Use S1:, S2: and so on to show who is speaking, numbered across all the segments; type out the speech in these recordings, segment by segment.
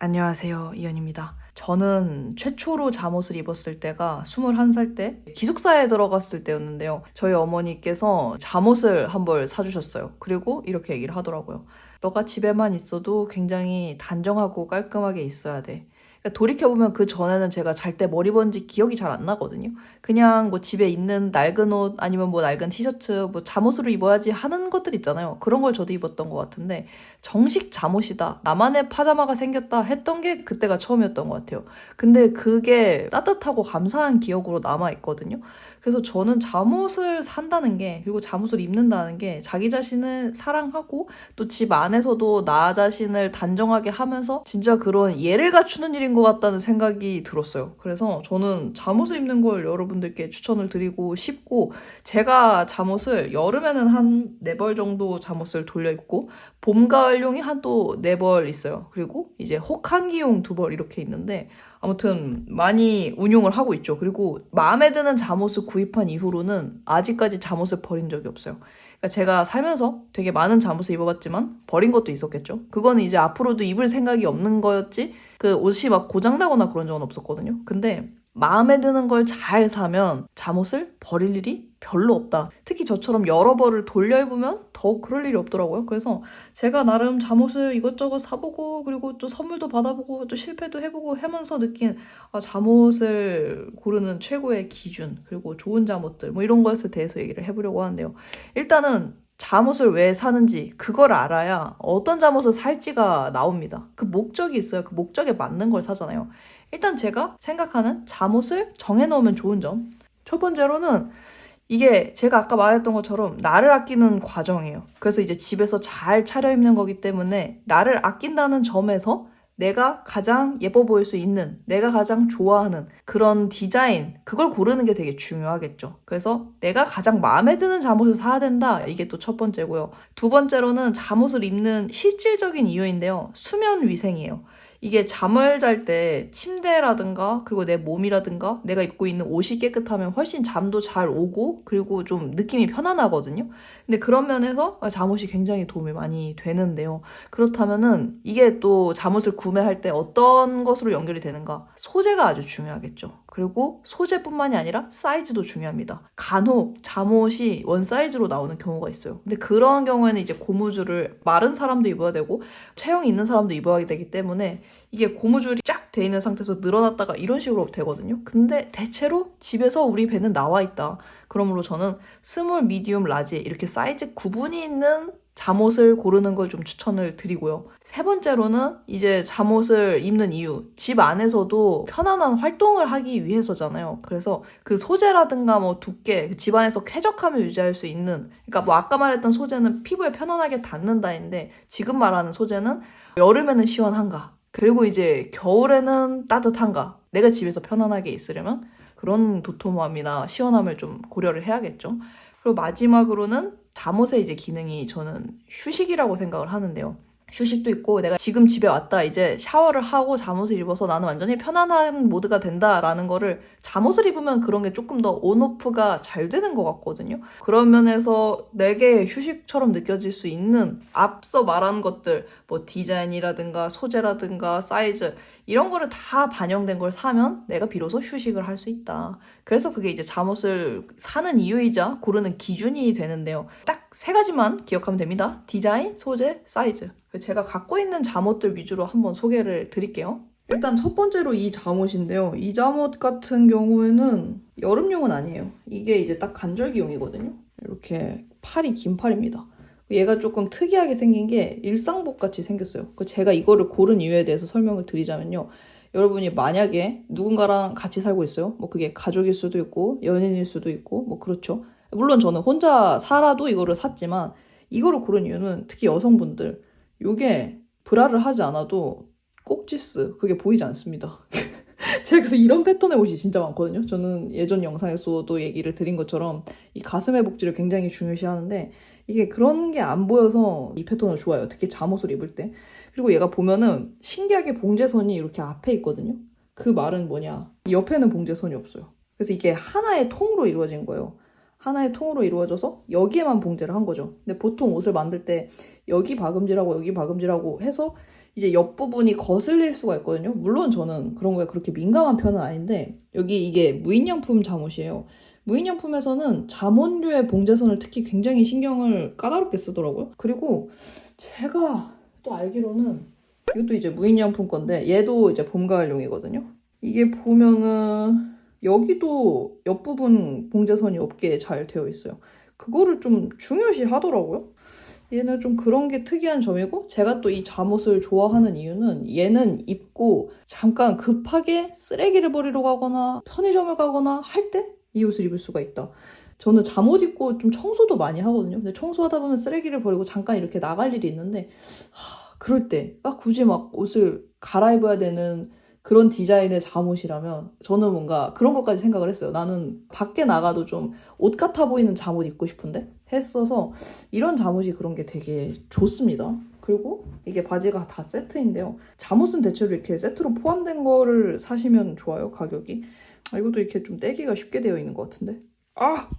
S1: 안녕하세요. 이현입니다. 저는 최초로 잠옷을 입었을 때가 21살 때 기숙사에 들어갔을 때였는데요. 저희 어머니께서 잠옷을 한 벌 사주셨어요. 그리고 이렇게 얘기를 하더라고요. 너가 집에만 있어도 굉장히 단정하고 깔끔하게 있어야 돼. 그러니까 돌이켜보면 그 전에는 제가 잘 때 머리 번지 기억이 잘 안 나거든요. 그냥 뭐 집에 있는 낡은 옷 아니면 뭐 낡은 티셔츠 뭐 잠옷으로 입어야지 하는 것들 있잖아요. 그런 걸 저도 입었던 것 같은데 정식 잠옷이다. 나만의 파자마가 생겼다 했던 게 그때가 처음이었던 것 같아요. 근데 그게 따뜻하고 감사한 기억으로 남아있거든요. 그래서 저는 잠옷을 산다는 게 그리고 잠옷을 입는다는 게 자기 자신을 사랑하고 또 집 안에서도 나 자신을 단정하게 하면서 진짜 그런 예를 갖추는 일인 것 같다는 생각이 들었어요. 그래서 저는 잠옷을 입는 걸 여러분들께 추천을 드리고 싶고 제가 잠옷을 여름에는 한 네 벌 정도 잠옷을 돌려 입고 봄, 가을용이 한 또 네 벌 있어요. 그리고 이제 혹한기용 두 벌 이렇게 있는데 아무튼 많이 운용을 하고 있죠. 그리고 마음에 드는 잠옷을 구입한 이후로는 아직까지 잠옷을 버린 적이 없어요. 그러니까 제가 살면서 되게 많은 잠옷을 입어봤지만 버린 것도 있었겠죠. 그거는 이제 앞으로도 입을 생각이 없는 거였지 그 옷이 막 고장나거나 그런 적은 없었거든요. 근데 마음에 드는 걸 잘 사면 잠옷을 버릴 일이 별로 없다. 특히 저처럼 여러 벌을 돌려 입으면 더 그럴 일이 없더라고요. 그래서 제가 나름 잠옷을 이것저것 사보고 그리고 또 선물도 받아보고 또 실패도 해보고 하면서 느낀 아, 잠옷을 고르는 최고의 기준 그리고 좋은 잠옷들 뭐 이런 것에 대해서 얘기를 해보려고 하는데요. 일단은 잠옷을 왜 사는지 그걸 알아야 어떤 잠옷을 살지가 나옵니다. 그 목적이 있어요. 그 목적에 맞는 걸 사잖아요. 일단 제가 생각하는 잠옷을 정해놓으면 좋은 점. 첫 번째로는 이게 제가 아까 말했던 것처럼 나를 아끼는 과정이에요. 그래서 이제 집에서 잘 차려입는 거기 때문에 나를 아낀다는 점에서 내가 가장 예뻐 보일 수 있는, 내가 가장 좋아하는 그런 디자인, 그걸 고르는 게 되게 중요하겠죠. 그래서 내가 가장 마음에 드는 잠옷을 사야 된다. 이게 또 첫 번째고요. 두 번째로는 잠옷을 입는 실질적인 이유인데요. 수면 위생이에요. 이게 잠을 잘 때 침대라든가 그리고 내 몸이라든가 내가 입고 있는 옷이 깨끗하면 훨씬 잠도 잘 오고 그리고 좀 느낌이 편안하거든요. 근데 그런 면에서 잠옷이 굉장히 도움이 많이 되는데요. 그렇다면은 이게 또 잠옷을 구매할 때 어떤 것으로 연결이 되는가? 소재가 아주 중요하겠죠. 그리고 소재뿐만이 아니라 사이즈도 중요합니다. 간혹 잠옷이 원 사이즈로 나오는 경우가 있어요. 근데 그런 경우에는 이제 고무줄을 마른 사람도 입어야 되고 체형이 있는 사람도 입어야 되기 때문에 이게 고무줄이 쫙 돼 있는 상태에서 늘어났다가 이런 식으로 되거든요. 근데 대체로 집에서 우리 배는 나와 있다. 그러므로 저는 스몰, 미디움, 라지 이렇게 사이즈 구분이 있는 잠옷을 고르는 걸 좀 추천을 드리고요. 세 번째로는 이제 잠옷을 입는 이유. 집 안에서도 편안한 활동을 하기 위해서잖아요. 그래서 그 소재라든가 뭐 두께, 그집 안에서 쾌적함을 유지할 수 있는, 그러니까 뭐 아까 말했던 소재는 피부에 편안하게 닿는다인데 지금 말하는 소재는 여름에는 시원한가, 그리고 이제 겨울에는 따뜻한가? 내가 집에서 편안하게 있으려면 그런 도톰함이나 시원함을 좀 고려를 해야겠죠. 그리고 마지막으로는 잠옷의 이제 기능이 저는 휴식이라고 생각을 하는데요. 휴식도 있고 내가 지금 집에 왔다 이제 샤워를 하고 잠옷을 입어서 나는 완전히 편안한 모드가 된다라는 거를 잠옷을 입으면 그런 게 조금 더 온오프가 잘 되는 것 같거든요. 그런 면에서 내게 휴식처럼 느껴질 수 있는 앞서 말한 것들 뭐 디자인이라든가 소재라든가 사이즈 이런 거를 다 반영된 걸 사면 내가 비로소 휴식을 할 수 있다. 그래서 그게 이제 잠옷을 사는 이유이자 고르는 기준이 되는데요. 딱 세 가지만 기억하면 됩니다. 디자인, 소재, 사이즈. 제가 갖고 있는 잠옷들 위주로 한번 소개를 드릴게요. 일단 첫 번째로 이 잠옷인데요. 이 잠옷 같은 경우에는 여름용은 아니에요. 이게 이제 딱 간절기용이거든요. 이렇게 팔이 긴 팔입니다. 얘가 조금 특이하게 생긴 게 일상복 같이 생겼어요. 그 제가 이거를 고른 이유에 대해서 설명을 드리자면요. 여러분이 만약에 누군가랑 같이 살고 있어요. 뭐 그게 가족일 수도 있고 연인일 수도 있고 뭐 그렇죠. 물론 저는 혼자 살아도 이거를 샀지만 이거를 고른 이유는 특히 여성분들 요게 브라를 하지 않아도 꼭지스 그게 보이지 않습니다. 제가 그래서 이런 패턴의 옷이 진짜 많거든요. 저는 예전 영상에서도 얘기를 드린 것처럼 이 가슴의 복지를 굉장히 중요시 하는데 이게 그런 게 안 보여서 이 패턴을 좋아해요. 특히 잠옷을 입을 때. 그리고 얘가 보면은 신기하게 봉제선이 이렇게 앞에 있거든요. 그 말은 뭐냐. 옆에는 봉제선이 없어요. 그래서 이게 하나의 통으로 이루어진 거예요. 하나의 통으로 이루어져서 여기에만 봉제를 한 거죠. 근데 보통 옷을 만들 때 여기 박음질하고 여기 박음질하고 해서 이제 옆부분이 거슬릴 수가 있거든요. 물론 저는 그런 거에 그렇게 민감한 편은 아닌데 여기 이게 무인양품 잠옷이에요. 무인양품에서는 잠옷류의 봉제선을 특히 굉장히 신경을 까다롭게 쓰더라고요. 그리고 제가 또 알기로는 이것도 이제 무인양품 건데 얘도 이제 봄가을용이거든요. 이게 보면은 여기도 옆부분 봉제선이 없게 잘 되어 있어요. 그거를 좀 중요시 하더라고요. 얘는 좀 그런 게 특이한 점이고 제가 또 이 잠옷을 좋아하는 이유는 얘는 입고 잠깐 급하게 쓰레기를 버리러 가거나 편의점을 가거나 할 때 이 옷을 입을 수가 있다. 저는 잠옷 입고 좀 청소도 많이 하거든요. 근데 청소하다 보면 쓰레기를 버리고 잠깐 이렇게 나갈 일이 있는데 하, 그럴 때 막 굳이 막 옷을 갈아입어야 되는 그런 디자인의 잠옷이라면 저는 뭔가 그런 것까지 생각을 했어요. 나는 밖에 나가도 좀 옷 같아 보이는 잠옷 입고 싶은데 했어서 이런 잠옷이 그런 게 되게 좋습니다. 그리고 이게 바지가 다 세트인데요. 잠옷은 대체로 이렇게 세트로 포함된 거를 사시면 좋아요, 가격이. 아, 이것도 이렇게 좀 떼기가 쉽게 되어 있는 것 같은데. 아!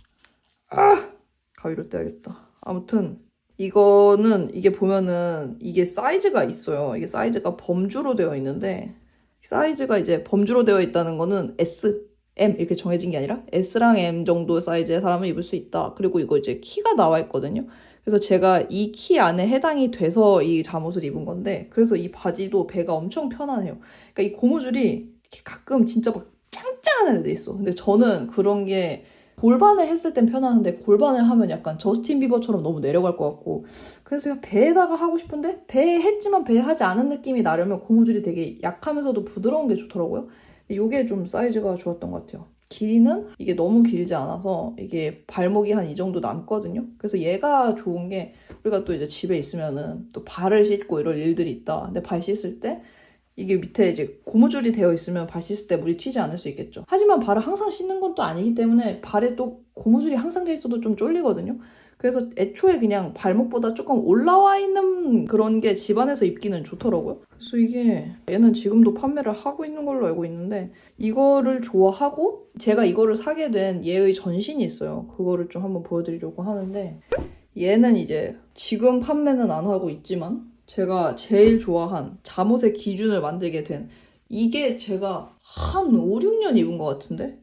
S1: 아! 가위로 떼야겠다. 아무튼 이거는 이게 보면은 이게 사이즈가 있어요. 이게 사이즈가 범주로 되어 있는데 사이즈가 이제 범주로 되어 있다는 거는 S, M 이렇게 정해진 게 아니라 S랑 M 정도 사이즈의 사람은 입을 수 있다. 그리고 이거 이제 키가 나와 있거든요. 그래서 제가 이 키 안에 해당이 돼서 이 잠옷을 입은 건데 그래서 이 바지도 배가 엄청 편안해요. 그러니까 이 고무줄이 이렇게 가끔 진짜 막 짱짱한 애들 있어. 근데 저는 그런 게 골반을 했을 땐 편안한데 골반을 하면 약간 저스틴 비버처럼 너무 내려갈 것 같고 그래서 배에다가 하고 싶은데 배에 했지만 배에 하지 않은 느낌이 나려면 고무줄이 되게 약하면서도 부드러운 게 좋더라고요. 이게 좀 사이즈가 좋았던 것 같아요. 길이는 이게 너무 길지 않아서 이게 발목이 한 이 정도 남거든요. 그래서 얘가 좋은 게 우리가 또 이제 집에 있으면은 또 발을 씻고 이럴 일들이 있다. 근데 발 씻을 때 이게 밑에 이제 고무줄이 되어 있으면 발 씻을 때 물이 튀지 않을 수 있겠죠. 하지만 발을 항상 씻는 건 또 아니기 때문에 발에 또 고무줄이 항상 돼 있어도 좀 쫄리거든요. 그래서 애초에 그냥 발목보다 조금 올라와 있는 그런 게 집안에서 입기는 좋더라고요. 그래서 이게 얘는 지금도 판매를 하고 있는 걸로 알고 있는데 이거를 좋아하고 제가 이거를 사게 된 얘의 전신이 있어요. 그거를 좀 한번 보여드리려고 하는데 얘는 이제 지금 판매는 안 하고 있지만 제가 제일 좋아한 잠옷의 기준을 만들게 된 이게 제가 한 5, 6년 입은 것 같은데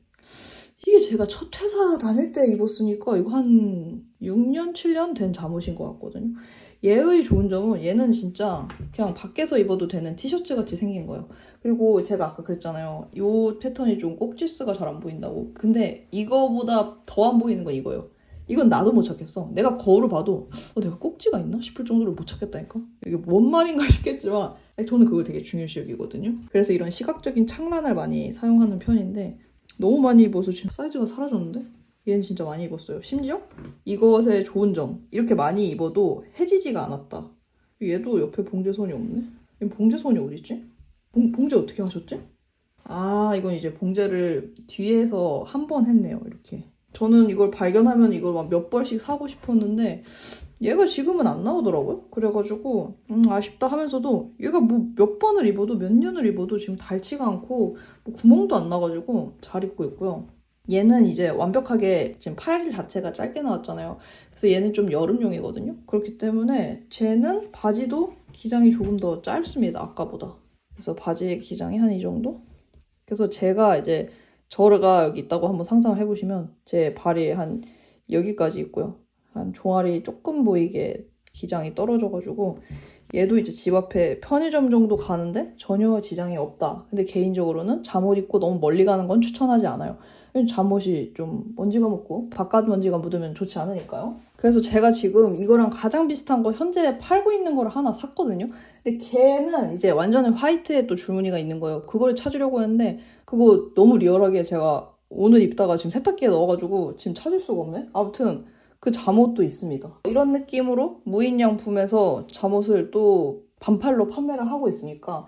S1: 이게 제가 첫 회사 다닐 때 입었으니까 이거 한 6년, 7년 된 잠옷인 것 같거든요. 얘의 좋은 점은 얘는 진짜 그냥 밖에서 입어도 되는 티셔츠 같이 생긴 거예요. 그리고 제가 아까 그랬잖아요. 이 패턴이 좀 꼭지스가 잘 안 보인다고. 근데 이거보다 더 안 보이는 건 이거예요. 이건 나도 못 찾겠어. 내가 거울을 봐도 어, 내가 꼭지가 있나 싶을 정도로 못 찾겠다니까. 이게 뭔 말인가 싶겠지만 저는 그걸 되게 중요시 여기거든요. 그래서 이런 시각적인 창란을 많이 사용하는 편인데 너무 많이 입어서 지금 사이즈가 사라졌는데? 얘는 진짜 많이 입었어요. 심지어 이것의 좋은 점 이렇게 많이 입어도 해지지가 않았다. 얘도 옆에 봉제선이 없네. 얘 봉제선이 어딨지? 봉, 봉제 어떻게 하셨지? 아 이건 이제 봉제를 뒤에서 한 번 했네요. 이렇게. 저는 이걸 발견하면 이걸 막 몇 벌씩 사고 싶었는데 얘가 지금은 안 나오더라고요. 그래가지고 음, 아쉽다 하면서도 얘가 뭐 몇 번을 입어도 몇 년을 입어도 지금 닳지가 않고 뭐 구멍도 안 나가지고 잘 입고 있고요. 얘는 이제 완벽하게 지금 팔 자체가 짧게 나왔잖아요. 그래서 얘는 좀 여름용이거든요. 그렇기 때문에 쟤는 바지도 기장이 조금 더 짧습니다. 아까보다. 그래서 바지의 기장이 한 이 정도? 그래서 제가 이제 저가 여기 있다고 한번 상상을 해보시면 제 발이 한 여기까지 있고요. 한 종아리 조금 보이게 기장이 떨어져가지고 얘도 이제 집 앞에 편의점 정도 가는데 전혀 지장이 없다. 근데 개인적으로는 잠옷 입고 너무 멀리 가는 건 추천하지 않아요. 잠옷이 좀 먼지가 묻고 바깥 먼지가 묻으면 좋지 않으니까요. 그래서 제가 지금 이거랑 가장 비슷한 거 현재 팔고 있는 걸 하나 샀거든요. 근데 걔는 이제 완전히 화이트에 또 줄무늬가 있는 거예요. 그걸 찾으려고 했는데 그거 너무 리얼하게 제가 오늘 입다가 지금 세탁기에 넣어가지고 지금 찾을 수가 없네. 아무튼 그 잠옷도 있습니다. 이런 느낌으로 무인양품에서 잠옷을 또 반팔로 판매를 하고 있으니까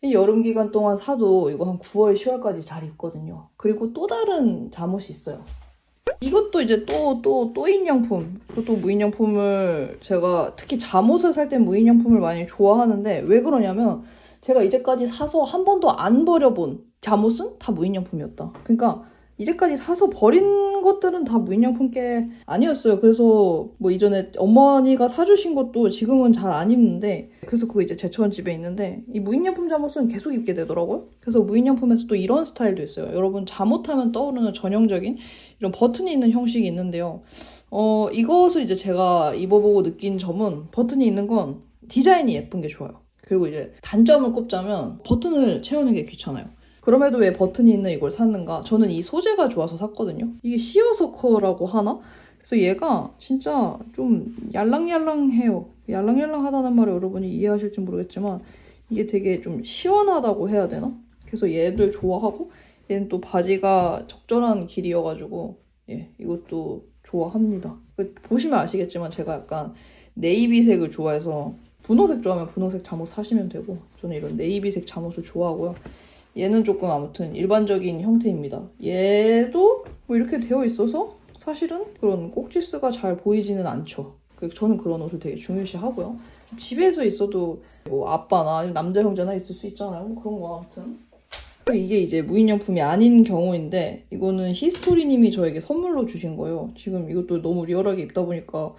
S1: 이 여름 기간 동안 사도 이거 한 9월, 10월까지 잘 입거든요. 그리고 또 다른 잠옷이 있어요. 이것도 이제 또, 또, 또 인양품. 그것도 무인양품을 제가 특히 잠옷을 살땐 무인양품을 많이 좋아하는데 왜 그러냐면 제가 이제까지 사서 한 번도 안 버려본 잠옷은 다 무인양품이었다. 그러니까 이제까지 사서 버린 것들은 다 무인양품 게 아니었어요. 그래서 뭐 이전에 어머니가 사주신 것도 지금은 잘 안 입는데 그래서 그거 이제 제천 집에 있는데 이 무인양품 잠옷은 계속 입게 되더라고요. 그래서 무인양품에서 또 이런 스타일도 있어요. 여러분 잠옷하면 떠오르는 전형적인 이런 버튼이 있는 형식이 있는데요. 어 이것을 이제 제가 입어보고 느낀 점은 버튼이 있는 건 디자인이 예쁜 게 좋아요. 그리고 이제 단점을 꼽자면 버튼을 채우는 게 귀찮아요. 그럼에도 왜 버튼이 있는 이걸 샀는가? 저는 이 소재가 좋아서 샀거든요. 이게 시어서커라고 하나? 그래서 얘가 진짜 좀 얄랑얄랑해요. 얄랑얄랑하다는 말을 여러분이 이해하실지 모르겠지만 이게 되게 좀 시원하다고 해야 되나? 그래서 얘들 좋아하고 얘는 또 바지가 적절한 길이여가지고 예 이것도 좋아합니다. 그 보시면 아시겠지만 제가 약간 네이비색을 좋아해서 분홍색 좋아하면 분홍색 잠옷 사시면 되고 저는 이런 네이비색 잠옷을 좋아하고요. 얘는 조금 아무튼 일반적인 형태입니다. 얘도 뭐 이렇게 되어 있어서 사실은 그런 꼭지스가 잘 보이지는 않죠. 그 저는 그런 옷을 되게 중요시 하고요. 집에서 있어도 뭐 아빠나 남자 형제나 있을 수 있잖아요. 뭐 그런 거 아무튼. 이게 이제 무인양품이 아닌 경우인데 이거는 히스토리님이 저에게 선물로 주신 거예요. 지금 이것도 너무 리얼하게 입다 보니까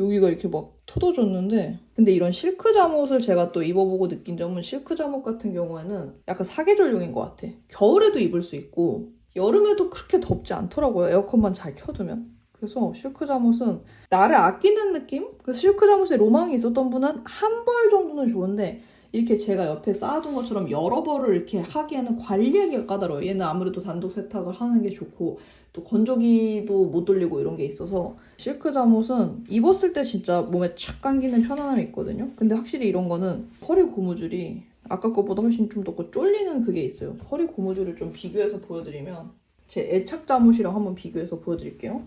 S1: 여기가 이렇게 막 터져졌는데 근데 이런 실크 잠옷을 제가 또 입어보고 느낀 점은 실크 잠옷 같은 경우에는 약간 사계절용인 것 같아. 겨울에도 입을 수 있고 여름에도 그렇게 덥지 않더라고요. 에어컨만 잘 켜두면. 그래서 실크 잠옷은 나를 아끼는 느낌? 그 실크 잠옷에 로망이 있었던 분은 한 벌 정도는 좋은데 이렇게 제가 옆에 쌓아둔 것처럼 여러 벌을 이렇게 하기에는 관리하기가 까다로워요. 얘는 아무래도 단독 세탁을 하는 게 좋고 또 건조기도 못 돌리고 이런 게 있어서 실크 잠옷은 입었을 때 진짜 몸에 착 감기는 편안함이 있거든요. 근데 확실히 이런 거는 허리 고무줄이 아까 것보다 훨씬 좀 더 쫄리는 그게 있어요. 허리 고무줄을 좀 비교해서 보여드리면 제 애착 잠옷이랑 한번 비교해서 보여드릴게요.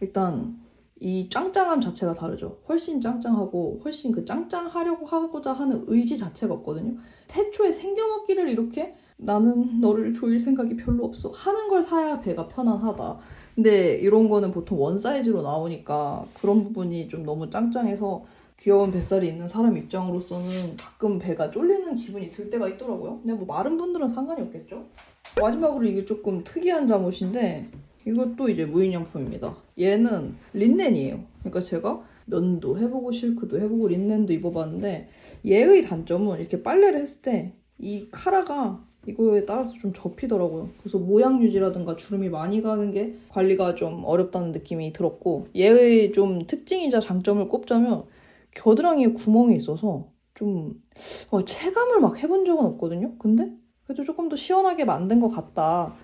S1: 일단 이 짱짱함 자체가 다르죠. 훨씬 짱짱하고 훨씬 그 짱짱하려고 하고자 하는 의지 자체가 없거든요. 태초에 생겨먹기를 이렇게 나는 너를 조일 생각이 별로 없어 하는 걸 사야 배가 편안하다. 근데 이런 거는 보통 원 사이즈로 나오니까 그런 부분이 좀 너무 짱짱해서 귀여운 뱃살이 있는 사람 입장으로서는 가끔 배가 쫄리는 기분이 들 때가 있더라고요. 근데 뭐 마른 분들은 상관이 없겠죠. 마지막으로 이게 조금 특이한 잠옷인데 이것도 이제 무인양품입니다. 얘는 린넨이에요. 그러니까 제가 면도 해보고 실크도 해보고 린넨도 입어봤는데 얘의 단점은 이렇게 빨래를 했을 때 이 카라가 이거에 따라서 좀 접히더라고요. 그래서 모양 유지라든가 주름이 많이 가는 게 관리가 좀 어렵다는 느낌이 들었고 얘의 좀 특징이자 장점을 꼽자면 겨드랑이에 구멍이 있어서 좀 어, 체감을 막 해본 적은 없거든요. 근데 그래도 조금 더 시원하게 만든 것 같다.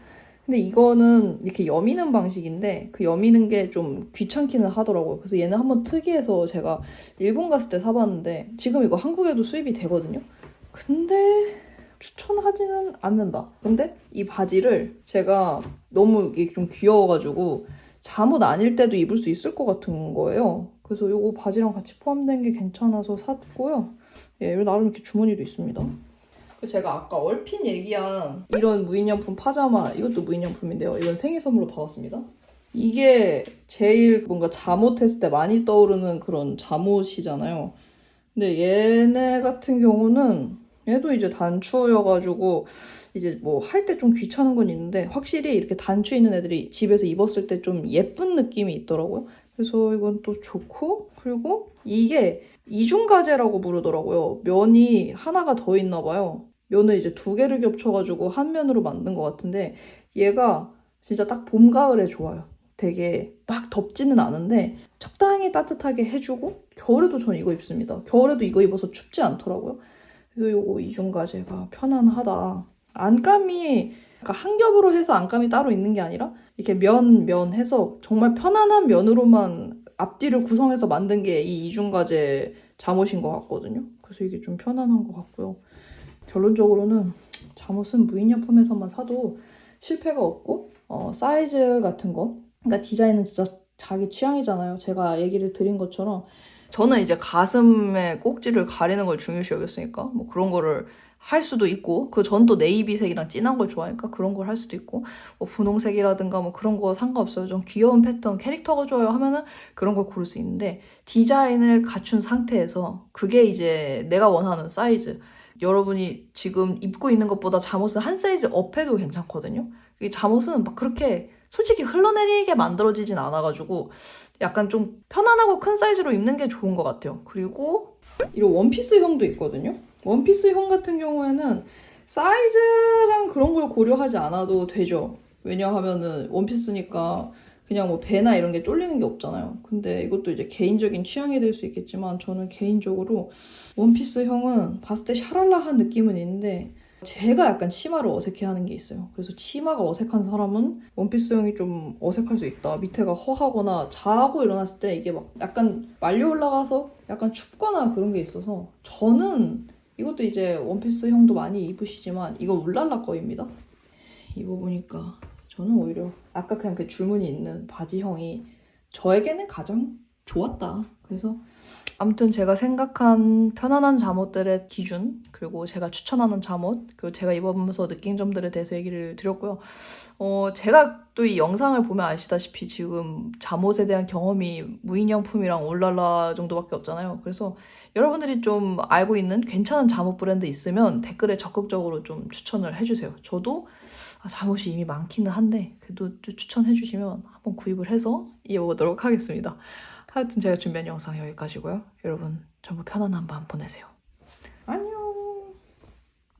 S1: 근데 이거는 이렇게 여미는 방식인데 그 여미는 게 좀 귀찮기는 하더라고요. 그래서 얘는 한번 특이해서 제가 일본 갔을 때 사봤는데 지금 이거 한국에도 수입이 되거든요. 근데 추천하지는 않는다. 근데 이 바지를 제가 너무 이게 좀 귀여워가지고 잠옷 아닐 때도 입을 수 있을 것 같은 거예요. 그래서 이거 바지랑 같이 포함된 게 괜찮아서 샀고요. 예, 나름 이렇게 주머니도 있습니다. 그 제가 아까 얼핏 얘기한 이런 무인양품 파자마 이것도 무인양품인데요. 이건 생일 선물로 받았습니다. 이게 제일 뭔가 잠옷했을 때 많이 떠오르는 그런 잠옷이잖아요. 근데 얘네 같은 경우는 얘도 이제 단추여가지고 이제 뭐 할 때 좀 귀찮은 건 있는데 확실히 이렇게 단추 있는 애들이 집에서 입었을 때 좀 예쁜 느낌이 있더라고요. 그래서 이건 또 좋고 그리고 이게 이중가제라고 부르더라고요. 면이 하나가 더 있나 봐요. 면을 이제 두 개를 겹쳐가지고 한 면으로 만든 것 같은데 얘가 진짜 딱 봄, 가을에 좋아요. 되게 막 덥지는 않은데 적당히 따뜻하게 해주고 겨울에도 전 이거 입습니다. 겨울에도 이거 입어서 춥지 않더라고요. 그래서 이거 이중가제가 편안하다. 안감이 그러니까 한 겹으로 해서 안감이 따로 있는 게 아니라 이렇게 면, 면 해서 정말 편안한 면으로만 앞뒤를 구성해서 만든 게 이 이중가제 잠옷인 것 같거든요. 그래서 이게 좀 편안한 것 같고요. 결론적으로는 잠옷은 무인양품에서만 사도 실패가 없고 어, 사이즈 같은 거 그러니까 디자인은 진짜 자기 취향이잖아요. 제가 얘기를 드린 것처럼 저는 이제 가슴에 꼭지를 가리는 걸 중요시 여겼으니까 뭐 그런 거를 할 수도 있고 그전또 네이비색이랑 진한 걸 좋아하니까 그런 걸 할 수도 있고 뭐 분홍색이라든가 뭐 그런 거 상관없어요. 좀 귀여운 패턴 캐릭터가 좋아요 하면은 그런 걸 고를 수 있는데 디자인을 갖춘 상태에서 그게 이제 내가 원하는 사이즈 여러분이 지금 입고 있는 것보다 잠옷을 한 사이즈 업해도 괜찮거든요. 이 잠옷은 막 그렇게 솔직히 흘러내리게 만들어지진 않아가지고 약간 좀 편안하고 큰 사이즈로 입는 게 좋은 것 같아요. 그리고 이런 원피스형도 있거든요. 원피스형 같은 경우에는 사이즈랑 그런 걸 고려하지 않아도 되죠. 왜냐하면은 원피스니까 그냥 뭐 배나 이런 게 쫄리는 게 없잖아요. 근데 이것도 이제 개인적인 취향이 될 수 있겠지만 저는 개인적으로 원피스 형은 봤을 때 샤랄라한 느낌은 있는데 제가 약간 치마를 어색해하는 게 있어요. 그래서 치마가 어색한 사람은 원피스형이 좀 어색할 수 있다. 밑에가 허하거나 자고 일어났을 때 이게 막 약간 말려 올라가서 약간 춥거나 그런 게 있어서 저는 이것도 이제 원피스형도 많이 입으시지만 이거 울랄라 거입니다. 입어보니까 저는 오히려 아까 그냥 그 줄무늬 있는 바지형이 저에게는 가장 좋았다. 그래서 아무튼 제가 생각한 편안한 잠옷들의 기준 그리고 제가 추천하는 잠옷 그리고 제가 입어보면서 느낀 점들에 대해서 얘기를 드렸고요. 어 제가 또 이 영상을 보면 아시다시피 지금 잠옷에 대한 경험이 무인양품이랑 올랄라 정도밖에 없잖아요. 그래서 여러분들이 좀 알고 있는 괜찮은 잠옷 브랜드 있으면 댓글에 적극적으로 좀 추천을 해주세요. 저도 아, 잠옷이 이미 많기는 한데 그래도 좀 추천해주시면 한번 구입을 해서 입어보도록 하겠습니다. 하여튼 제가 준비한 영상 여기까지고요. 여러분 전부 편안한 밤 보내세요.